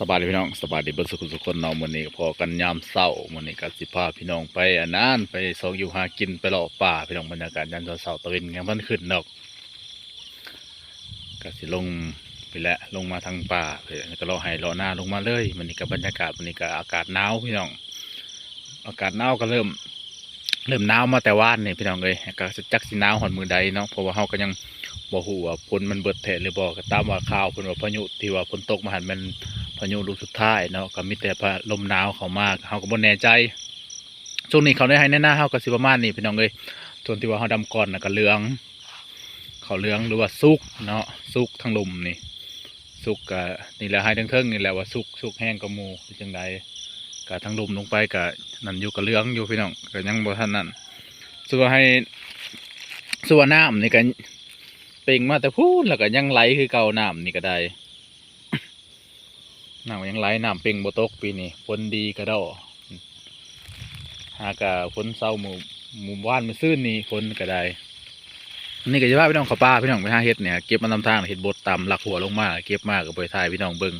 สบายดีพี่น้องสบายดีเบิดสุขสุขคนเนาะมื้อนี้ก็พอกันยามเช้ามื้อนี้ก็สิพาพี่น้องไปอันนั้นไปซอกอยู่หากินไปเลาะป่าพี่น้องบรรยากาศยามเช้าตะเวนยังมันขึ้นดอกก็สิลงไปแหละลงมาทางป่าไปแล้วก็เลาะให้เลาะหน้าลงมาเลยมื้อนี้ก็บรรยากาศมื้อนี้ก็อากาศหนาวพี่น้อง อากาศหนาวก็เริ่ม เริ่มหนาวมาแต่ว่านนี่พี่น้องเอ้ยก็จะจักสิหนาวหอนมือใดเนาะเพราะว่าเฮาก็ยัง บ่ฮู้ว่าฝนมันเบิดแท้หรือบ่ก็ตามว่าข่าวเพิ่นว่าพายุที่ว่าฝนตกมาหันมันพายุลูกสุดท้ายเนาะก็มีแต่พาลมหนาวเข้ามาเฮาก็บ่แน่ใจช่วงนี้เขาได้ให้แน่ๆเฮาก็สิประมาณนี้พี่น้องเอ้ยส่วนที่ว่าเฮาดำก่อนน่ะก็เหลืองเขาเหลืองหรือว่าสุกเนาะสุกทั้งลมนี่สุกก็นี่แหละให้ทั้งเทิงนี่แหละว่าสุกสุกแห้งกว่าหมู่คือจังไดกะทั้งลุมลงไปกะนั่นอยู่กับเรื่องอยู่พี่น้องก็ยังบ่ทันนั่นส่วนให้ส่วนน้ำนี่ก็ เป่งมาแต่พูดแล้วก็ยังไหลคือเก่าน้ำนี่ก็ได้น้ำยังไหลน้ำเป่งบ่ตกปีนี้ฝนดีก็ดอหากะฝนเศร้าหมู่หมู่บ้านมันซื่นนี่ฝนก็ได้นี่ก็จะว่าพี่น้องขับป้าพี่น้องไปหาเฮ็ดเนี่ยเก็บมันนำทางเฮ็ดบดตามหลักหัวลงมาเก็บมากก็ไปถ่ายพี่น้องเบิ่ง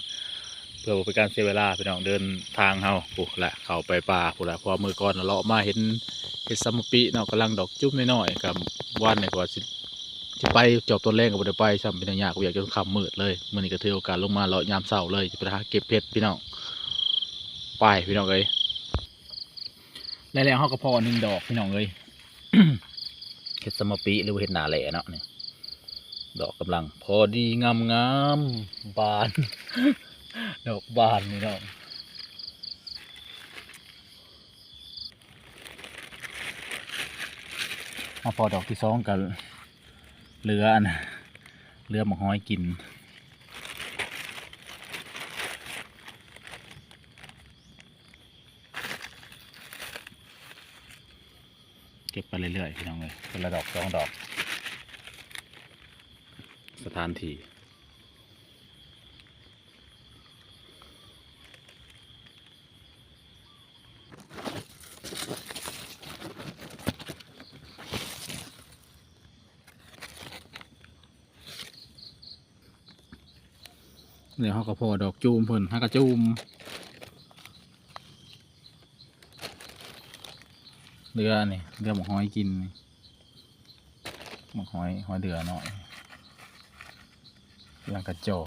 เพื่อเป็นการเสียเวลาพี่น้องเดินทางเฮาปุ๊แหละเข้าไปป่าปุ๊ละพอมือก่อนเลาะมาเห็นเห็ดซัมมะปิเนาะกำลังดอกจุ๊บน้อยๆกับว่านเนี่ยก็สิ สิไปจอบต้นแรงก็บ่ได้ไปซ้ำเป็นอย่างยากกูอยากจนค่ำมืดเลยมื้อนี้ก็ถือโอกาสลงมาเลาะยามเช้าเลยจะไปหาเก็บเห็ดพี่น้องไปพี่น้องเอ้ยแล้วๆเฮาก็พอหนึ่งดอกพี่น้องเอ้ยเห็ดซัมปิหรือว่าเห็ดหนาแหล่เนาะนี่ดอกกำลัง พอดีงามๆบาน ดอกบานนี่น้องมาพอดอกที่สองกัน เรืออันเรือหมกห้อยกิน เก็บไปเรื่อยๆพี่น้องเลยเป็นระดอกสองดอก สถานที่ เดี๋ยวเขาก็พอดอกจูมเพิ่นฮักกระจูมเรือนี่เรือหมกหอยกินหมกหอยหอยเดือหน่อยลังกระจอ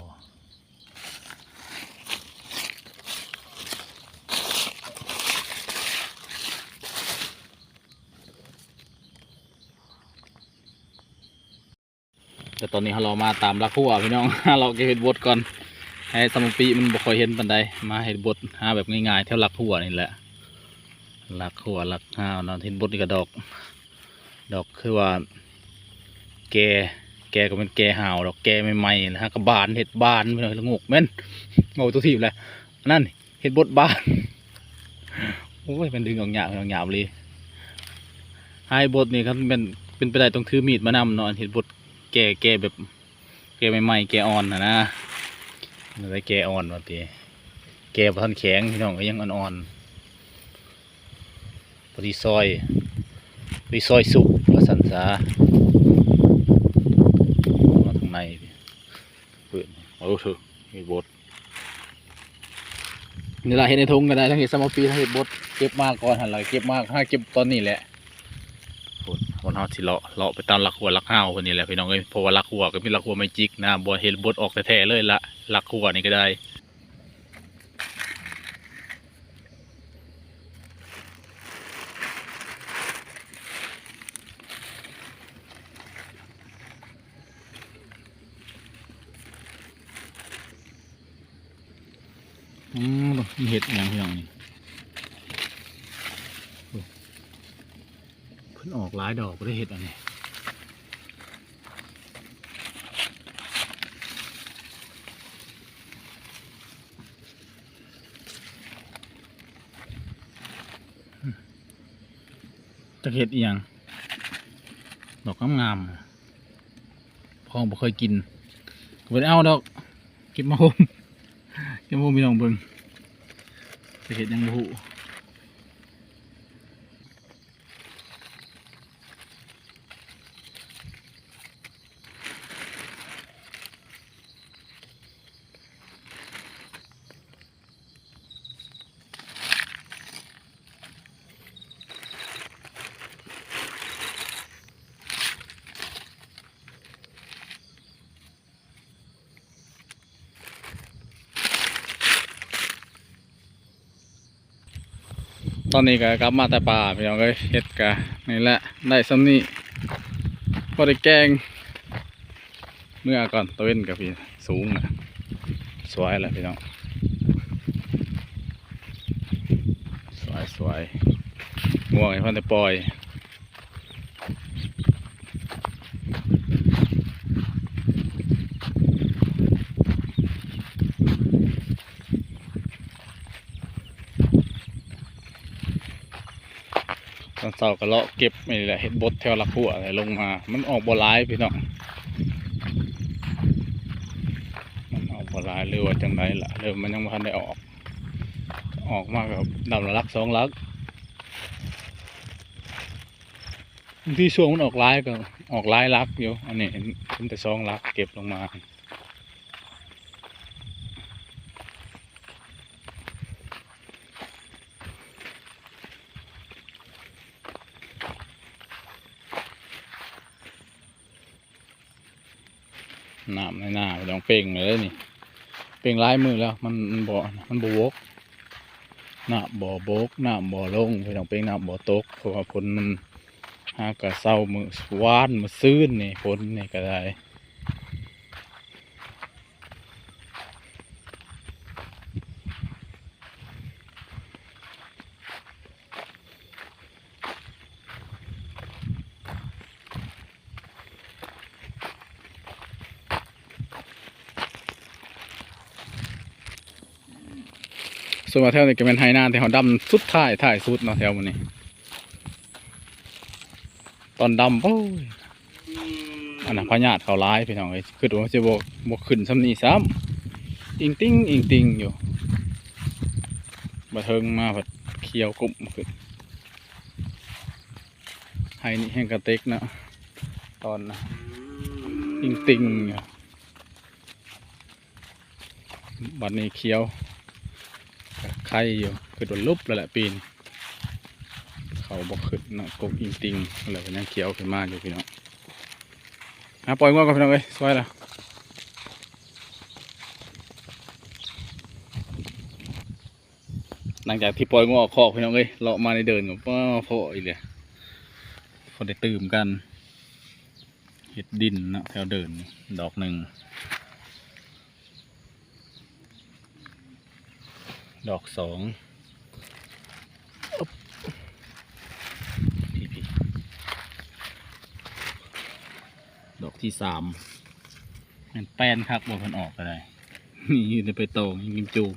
แต่ตอนนี้เรามาตามลักหัวพี่น้องเราเก็บเห็ดบดก่อน ให้สมปีมันบ่ค่อยเห็นปันใดมาเห็ดบดหาแบบง่ายๆแถวลักหัวนี่แหละหลักหัวหลักห้าวนาะเห็ดบดนี่ก็ดอก ดอกคือว่า แกแกก็เป็นแกห่าวดอกแกใหม่ๆนะฮะก็บานเห็ดบานไปเลยละงกแม่นง่ตัวทีบเลยนั่นเห็ดบดบานโอ้ยเป็นดึงออกหยาบออกหยาบเลยให้บดนี่ครับเป็นเป็นไปได้ต้องถือมีดมานำเนาะเห็ดบดแกแกแบบ แกใหม่ๆแกอ่อนนะนะ มันได้แกอ่อนว่าตีแกบ่ทันแข็งพี่น้องก็ยังอ่อนๆพอดีซอยพอดีซอยสุกว่าสันสามาข้างในเปิดโอ้เถอะเห็ดบดนี่ละเห็ดในทงก็ได้ทั้งเห็ดสมปีทั้งเห็ดบดเก็บมากก่อนหันหลังเก็บมากถ้าเก็บตอนนี้แหละ ฝนเฮาสิเลาะเลาะไปตามลักหัวลักห้าวคนนี้แหละพี่น้องเอ้ยเพราะว่าลักหัวก็มีลักหัวไม่จิกนะบัวเห็ดบดออกแท้ๆเลยละลักหัวนี่ก็ได้อืมเห็ดอย่างพี่น้องนี่โอ้เพิ่น ออกหลายดอกได้เห็ดอันนี้จะเห็ดอีหยังดอกงามๆพ่อบ่เคยกินก็ได้เอาดอกเก็บมาห่มเก็บมาห่มพี่น้องเบิ่งจะเห็นยังหู ตอนนี้ก็กลับมาแต่ป่าพี่น้องเลยเห็ดกะนี่แหละได้ซ้ำนี้พอได้แกง เมื่อก่อนตะเว้นกับพี่สูงนะสวยแหละพี่น้องสวยสวยง่วงไอ้พันธุ์ปล่อย ตอนเสาร์ก็เลาะเก็บนี่แหละเห็ดบดแถวลักหัวอะไรลงมา มันออกบ่ร้ายพี่น้องมันออกบ่ร้ายหรือว่าจังไรล่ะเริ่มมันยังไม่ทันได้ออก ออกมากับดำละลักสองลักบางที่ช่วงมันออกร้ายก็ออกร้ายลักอยู่อันนี้เห็นเห็นแต่สองลักเก็บลงมา น้ำในหน้าไปลองเป่งเลยนี่ เป่งร้ายมือแล้วมันมันบ่มันบวกน้ำบ่บกน้ำบ่ลงไปลองเป่งน้ำบ่ตกเพราะว่าฝนมันหากระเศร้ามือวานมือซื่นนี่ฝนนี่ก็ได้ ส่วนมาแถวนี้ก็เป็นไฮนาแต่เขาดำสุดท้ายท้ายสุดเนาะแถวมันนี้ ตอนดำโอ้ยอันนั้นพญาติเขาร้ายพี่น้องเอ้ยคือว่าจะบกบกขึ้นซ้ำนี้ซ้ำอิงติ้งอิงติงอยู่บะเทิงมาแบบเคี้ยวกลุ่มขึ้นไฮนี่แห้งกระเต็กเนาะตอนนะอิงติงอยู่บัดนี้เคี้ยว ไข่อยู่คือโดนลุบแล้วแหละปีนเขาบอกขึ้นเนาะกบอิงติงอะไรเป็นยังเขียวขึ้นมาอยู่พี่น้องอะปล่อยงวกันพี่น้องเอ้ยสวยละหลังจากที่ปล่อยงวอกคอกพี่น้องเอ้ยเลาะมาในเดินกับป้าพออีกเลยพอได้ตื่มกันเห็ดดินนะแถวเดินดอกหนึ่ง ดอกสองอึ๊บพี่พี่ดอกที่สามมันแป้นคักบนพันออกก็ได้นี่อยู่ในไปโตงยิงจูม